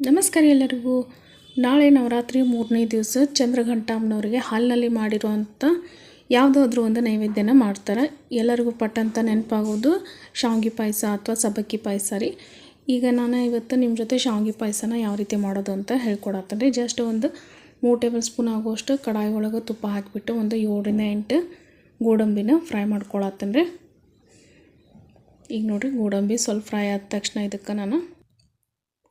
ನಮಸ್ಕಾರ ಎಲ್ಲರಿಗೂ. ನಾಳೆ ನವರಾತ್ರಿ ಮೂರನೇ ದಿವಸ ಚಂದ್ರಘಂಟಮ್ಮನವರಿಗೆ ಹಾಲಿನಲ್ಲಿ ಮಾಡಿರುವಂಥ ಯಾವುದಾದ್ರೂ ಒಂದು ನೈವೇದ್ಯನ ಮಾಡ್ತಾರೆ. ಎಲ್ಲರಿಗೂ ಪಟ್ಟಂತ ನೆನಪಾಗೋದು ಶಾವಿಗೆ ಪಾಯಸ ಅಥವಾ ಸಬ್ಬಕ್ಕಿ ಪಾಯಸ ರೀ. ಈಗ ನಾನು ಇವತ್ತು ನಿಮ್ಮ ಜೊತೆ ಶಾವಿಗೆ ಪಾಯಸನ ಯಾವ ರೀತಿ ಮಾಡೋದು ಅಂತ ಹೇಳ್ಕೊಡತ್ತೇನೆ. ರೀ ಜಸ್ಟ್ ಒಂದು ಮೂರು ಟೇಬಲ್ ಸ್ಪೂನ್ ಆಗೋಷ್ಟು ಕಡಾಯಿ ಒಳಗೆ ತುಪ್ಪ ಹಾಕಿಬಿಟ್ಟು ಒಂದು ಏಳರಿಂದ ಎಂಟು ಗೋಡಂಬಿನ ಫ್ರೈ ಮಾಡ್ಕೊಳತ್ತೇನೆ ರೀ. ಈಗ ನೋಡಿರಿ ಗೋಡಂಬಿ ಸ್ವಲ್ಪ ಫ್ರೈ ಆದ ತಕ್ಷಣ ಇದಕ್ಕೆ ನಾನು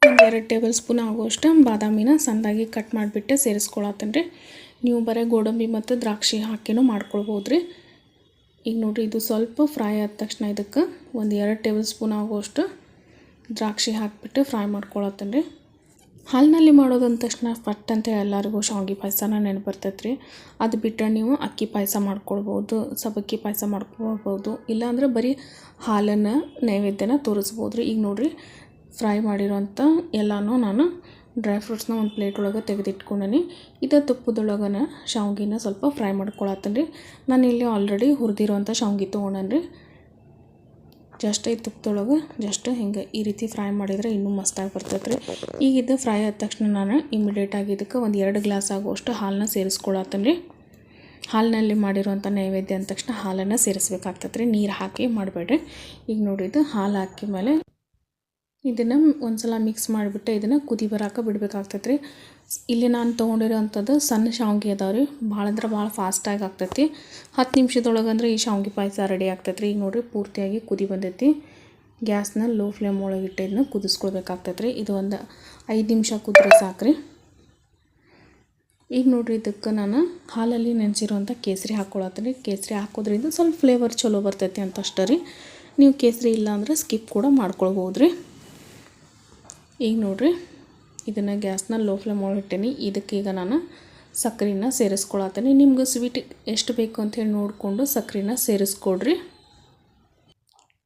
ಒಂದು ಎರಡು ಟೇಬಲ್ ಸ್ಪೂನ್ ಆಗುವಷ್ಟು ಬಾದಾಮಿನ ಸಣ್ಣದಾಗಿ ಕಟ್ ಮಾಡಿಬಿಟ್ಟು ಸೇರಿಸ್ಕೊಳತ್ತೇನೆ ರೀ ನೀವು ಬರೀ ಗೋಡಂಬಿ ಮತ್ತು ದ್ರಾಕ್ಷಿ ಹಾಕಿನೂ ಮಾಡ್ಕೊಳ್ಬೋದು ರೀ ಈಗ ನೋಡಿರಿ, ಇದು ಸ್ವಲ್ಪ ಫ್ರೈ ಆದ ತಕ್ಷಣ ಇದಕ್ಕೆ ಒಂದು ಎರಡು ಟೇಬಲ್ ಸ್ಪೂನ್ ಆಗುವಷ್ಟು ದ್ರಾಕ್ಷಿ ಹಾಕಿಬಿಟ್ಟು ಫ್ರೈ ಮಾಡ್ಕೊಳತ್ತೇನೆ ರೀ ಹಾಲಿನಲ್ಲಿ ಮಾಡೋದಂದ ತಕ್ಷಣ ಫಟ್ ಅಂತ ಎಲ್ಲರಿಗೂ ಶಾವಿಗೆ ಪಾಯಸನ ನೆನಪು ಬರ್ತೈತೆ ರೀ ಅದು ಬಿಟ್ಟರೆ ನೀವು ಅಕ್ಕಿ ಪಾಯಸ ಮಾಡ್ಕೊಳ್ಬೋದು ಸಬಕ್ಕಿ ಪಾಯಸ ಮಾಡ್ಕೊಳ್ಬೋದು, ಇಲ್ಲಾಂದ್ರೆ ಬರೀ ಹಾಲನ್ನು ನೈವೇದ್ಯನ ತೋರಿಸ್ಬೋದು ರೀ ಈಗ ನೋಡಿರಿ ಫ್ರೈ ಮಾಡಿರೋಂಥ ಎಲ್ಲನೂ ನಾನು ಡ್ರೈ ಫ್ರೂಟ್ಸ್ನ ಒಂದು ಪ್ಲೇಟ್ ಒಳಗೆ ತೆಗೆದಿಟ್ಕೊಂಡೀನಿ. ಇದು ತುಪ್ಪದೊಳಗನ ಶಾವ್ಗಿನ ಸ್ವಲ್ಪ ಫ್ರೈ ಮಾಡ್ಕೊಳತ್ತೀನಿ ನಾನು ಇಲ್ಲಿ ಆಲ್ರೆಡಿ ಹುರಿದಿರೋಂಥ ಶಾವ್ಗಿ ತೊಗೊಂಡೇನಿ ಜಸ್ಟ್ ಈ ತುಪ್ಪದೊಳಗೆ ಜಸ್ಟ್ ಹಿಂಗೆ ಈ ರೀತಿ ಫ್ರೈ ಮಾಡಿದರೆ ಇನ್ನೂ ಮಸ್ತಾಗಿ ಬರ್ತೈತೆ ರೀ ಈಗ ಇದು ಫ್ರೈ ಆದ ತಕ್ಷಣ ನಾನು ಇಮಿಡಿಯೇಟಾಗಿ ಇದಕ್ಕೆ ಒಂದು ಎರಡು ಗ್ಲಾಸ್ ಆಗುವಷ್ಟು ಹಾಲನ್ನ ಸೇರಿಸ್ಕೊಳತ್ತೀನಿ ರೀ ಹಾಲಿನಲ್ಲಿ ಮಾಡಿರುವಂಥ ನೈವೇದ್ಯ ಅಂದ ತಕ್ಷಣ ಹಾಲನ್ನು ಸೇರಿಸ್ಬೇಕಾಗ್ತೈತೆ ನೀರು ಹಾಕಿ ಮಾಡಬೇಡ್ರಿ. ಈಗ ನೋಡಿದ್ದು ಹಾಲು ಹಾಕಿದ ಮೇಲೆ ಇದನ್ನು ಒಂದು ಸಲ ಮಿಕ್ಸ್ ಮಾಡಿಬಿಟ್ಟು ಇದನ್ನು ಕುದಿ ಬರಾಕ ಬಿಡಬೇಕಾಗ್ತೈತೆ ರೀ ಇಲ್ಲಿ ನಾನು ತೊಗೊಂಡಿರೋಂಥದ್ದು ಸಣ್ಣ ಶಾವ್ಗೆ ಅದಾವೆ ರೀ. ಭಾಳ ಅಂದ್ರೆ ಭಾಳ ಫಾಸ್ಟಾಗಿ ಆಗ್ತೈತಿ. ಹತ್ತು ನಿಮಿಷದೊಳಗೆ ಅಂದ್ರೆ ಈ ಶಾವ್ಗೆ ಪಾಯಸ ರೆಡಿ ಆಗ್ತೈತೆ ರೀ ಈಗ ನೋಡಿರಿ ಪೂರ್ತಿಯಾಗಿ ಕುದಿ ಬಂದೈತಿ. ಗ್ಯಾಸ್ನ ಲೋ ಫ್ಲೇಮ್ ಒಳಗೆ ಇಟ್ಟು ಇದನ್ನ ಕುದಿಸ್ಕೊಳ್ಬೇಕಾಗ್ತೈತೆ ರೀ ಇದು ಒಂದು ಐದು ನಿಮಿಷ ಕುದ್ರೆ ಸಾಕ್ರಿ. ಈಗ ನೋಡಿರಿ ಇದಕ್ಕೆ ನಾನು ಹಾಲಲ್ಲಿ ನೆನೆಸಿರುವಂಥ ಕೇಸರಿ ಹಾಕ್ಕೊಳತ್ತೀನಿ ಕೇಸರಿ ಹಾಕೋದ್ರಿಂದ ಸ್ವಲ್ಪ ಫ್ಲೇವರ್ ಚಲೋ ಬರ್ತೈತಿ ಅಂತ ಅಷ್ಟೇ ರೀ. ನೀವು ಕೇಸರಿ ಇಲ್ಲ ಅಂದರೆ ಸ್ಕಿಪ್ ಕೂಡ ಮಾಡ್ಕೊಳ್ಬೋದು ರೀ ಈಗ ನೋಡಿರಿ, ಇದನ್ನು ಗ್ಯಾಸ್ನ ಲೋ ಫ್ಲೇಮ್ ಇದಕ್ಕೆ ಈಗ ನಾನು ಸಕ್ಕರೆನ ಸೇರಿಸ್ಕೊಳತ್ತೀನಿ ನಿಮ್ಗೆ ಸ್ವೀಟ್ ಎಷ್ಟು ಬೇಕು ಅಂಥೇಳಿ ನೋಡಿಕೊಂಡು ಸಕ್ಕರೆನ ಸೇರಿಸ್ಕೊಡ್ರಿ.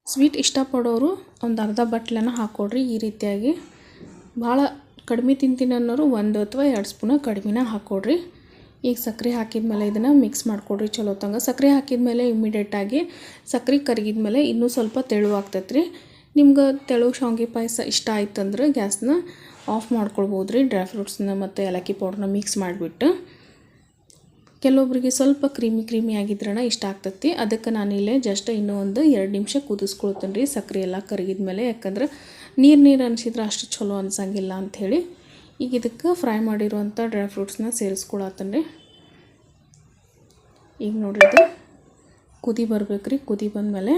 ಸ್ವೀಟ್ ಇಷ್ಟಪಡೋರು ಒಂದು ಅರ್ಧ ಬಟ್ಲನ್ನ ಹಾಕ್ಕೊಡ್ರಿ ಈ ರೀತಿಯಾಗಿ. ಭಾಳ ಕಡಿಮೆ ತಿಂತೀನಿ ಅನ್ನೋರು ಒಂದು ಅಥವಾ ಎರಡು ಸ್ಪೂನ ಕಡಿಮೆನ ಹಾಕ್ಕೊಡ್ರಿ ಈಗ ಸಕ್ಕರೆ ಹಾಕಿದ್ಮೇಲೆ ಇದನ್ನು ಮಿಕ್ಸ್ ಮಾಡಿಕೊಡ್ರಿ ಚಲೋ ತಂಗ. ಸಕ್ಕರೆ ಹಾಕಿದ್ಮೇಲೆ ಇಮಿಡಿಯೇಟಾಗಿ ಸಕ್ಕರೆ ಕರಗಿದ್ಮೇಲೆ ಇನ್ನೂ ಸ್ವಲ್ಪ ತೆಳುವಾಗ್ತೈತೆ ರೀ ನಿಮ್ಗೆ ತೆಳು ಶಾವಿಗೆ ಪಾಯಸ ಇಷ್ಟ ಆಯ್ತಂದ್ರೆ ಗ್ಯಾಸ್ನ ಆಫ್ ಮಾಡ್ಕೊಳ್ಬೋದು ರೀ ಡ್ರೈ ಫ್ರೂಟ್ಸ್ನ ಮತ್ತು ಏಲಕ್ಕಿ ಪೌಡ್ರನ್ನ ಮಿಕ್ಸ್ ಮಾಡಿಬಿಟ್ಟು. ಕೆಲವೊಬ್ರಿಗೆ ಸ್ವಲ್ಪ ಕ್ರೀಮಿ ಕ್ರೀಮಿ ಆಗಿದ್ರಣ ಇಷ್ಟ ಆಗ್ತೈತಿ. ಅದಕ್ಕೆ ನಾನು ಇಲ್ಲೇ ಜಸ್ಟ್ ಇನ್ನೂ ಒಂದು ಎರಡು ನಿಮಿಷ ಕುದಿಸ್ಕೊಳ್ತೀನಿ ರೀ ಸಕ್ಕರೆ ಎಲ್ಲ ಕರಗಿದ್ಮೇಲೆ. ಯಾಕಂದ್ರೆ ನೀರು ನೀರು ಅನಿಸಿದ್ರೆ ಅಷ್ಟು ಚಲೋ ಅನ್ಸಂಗಿಲ್ಲ ಅಂಥೇಳಿ. ಈಗ ಇದಕ್ಕೆ ಫ್ರೈ ಮಾಡಿರುವಂಥ ಡ್ರೈ ಫ್ರೂಟ್ಸ್ನ ಸೇರಿಸ್ಕೊಳತ್ತೀನಿ ರೀ ಈಗ ನೋಡಿರಿ ಕುದಿ ಬರ್ಬೇಕು ರೀ ಕುದಿ ಬಂದಮೇಲೆ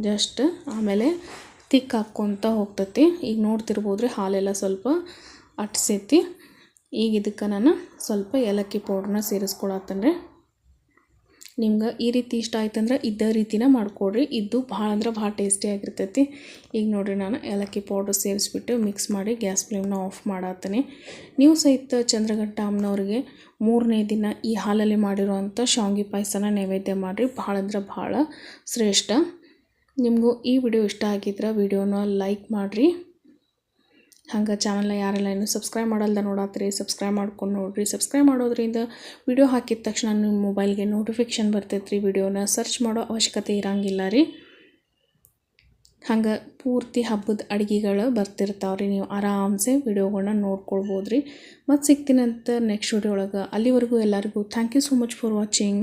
ಜಸ್ಟ್ ಆಮೇಲೆ ತಿಕ್ ಹಾಕ್ಕೊತ ಹೋಗ್ತತಿ. ಈಗ ನೋಡ್ತಿರ್ಬೋದು ರೀ ಹಾಲೆಲ್ಲ ಸ್ವಲ್ಪ ಅಟ್ಸೈತಿ. ಈಗ ಇದಕ್ಕೆ ನಾನು ಸ್ವಲ್ಪ ಏಲಕ್ಕಿ ಪೌಡ್ರನ್ನ ಸೇರಿಸ್ಕೊಳತ್ತೇನೆ ನಿಮ್ಗೆ ಈ ರೀತಿ ಇಷ್ಟ ಆಯ್ತಂದ್ರೆ ಇದ್ದ ರೀತಿನ ಮಾಡ್ಕೊಡ್ರಿ. ಇದು ಭಾಳ ಅಂದ್ರೆ ಭಾಳ ಟೇಸ್ಟಿಯಾಗಿರ್ತೈತಿ ಈಗ ನೋಡಿರಿ ನಾನು ಏಲಕ್ಕಿ ಪೌಡ್ರ್ ಸೇರಿಸ್ಬಿಟ್ಟು ಮಿಕ್ಸ್ ಮಾಡಿ ಗ್ಯಾಸ್ ಫ್ಲೇಮ್ನ ಆಫ್ ಮಾಡತ್ತೀನಿ ನೀವು ಸಹಿತ ಚಂದ್ರಘಟ್ಟ ಅಮ್ಮನವ್ರಿಗೆ ಮೂರನೇ ದಿನ ಈ ಹಾಲಲ್ಲಿ ಮಾಡಿರುವಂಥ ಶಾವಿಗೆ ಪಾಯಸನ ನೈವೇದ್ಯ ಮಾಡಿರಿ. ಭಾಳ ಅಂದ್ರೆ ಭಾಳ ಶ್ರೇಷ್ಠ. ನಿಮಗೂ ಈ ವಿಡಿಯೋ ಇಷ್ಟ ಆಗಿದ್ರೆ ವಿಡಿಯೋನ ಲೈಕ್ ಮಾಡಿರಿ. ಹಂಗೆ ಚಾನಲ್ನ ಯಾರೆಲ್ಲ ಏನು ಸಬ್ಸ್ಕ್ರೈಬ್ ಮಾಡಲ್ದ ನೋಡತ್ತೀರಿ ಸಬ್ಸ್ಕ್ರೈಬ್ ಮಾಡ್ಕೊಂಡು ನೋಡಿರಿ. ಸಬ್ಸ್ಕ್ರೈಬ್ ಮಾಡೋದ್ರಿಂದ ವಿಡಿಯೋ ಹಾಕಿದ ತಕ್ಷಣ ನಿಮ್ಮ ಮೊಬೈಲ್ಗೆ ನೋಟಿಫಿಕೇಷನ್ ಬರ್ತೈತೆ ರೀ ವಿಡಿಯೋನ. ಸರ್ಚ್ ಮಾಡೋ ಅವಶ್ಯಕತೆ ಇರೋಂಗಿಲ್ಲ ರೀ. ಹಂಗೆ ಪೂರ್ತಿ ಹಬ್ಬದ ಅಡುಗೆಗಳು ಬರ್ತಿರ್ತಾವ್ರಿ. ನೀವು ಆರಾಮ್ಸೆ ವಿಡಿಯೋಗಳನ್ನ ನೋಡ್ಕೊಳ್ಬೋದು ರೀ ಮತ್ತು ಸಿಗ್ತೀನಂತ ನೆಕ್ಸ್ಟ್ ವಿಡಿಯೋ ಒಳಗೆ. ಅಲ್ಲಿವರೆಗೂ ಎಲ್ಲರಿಗೂ thank you so much for watching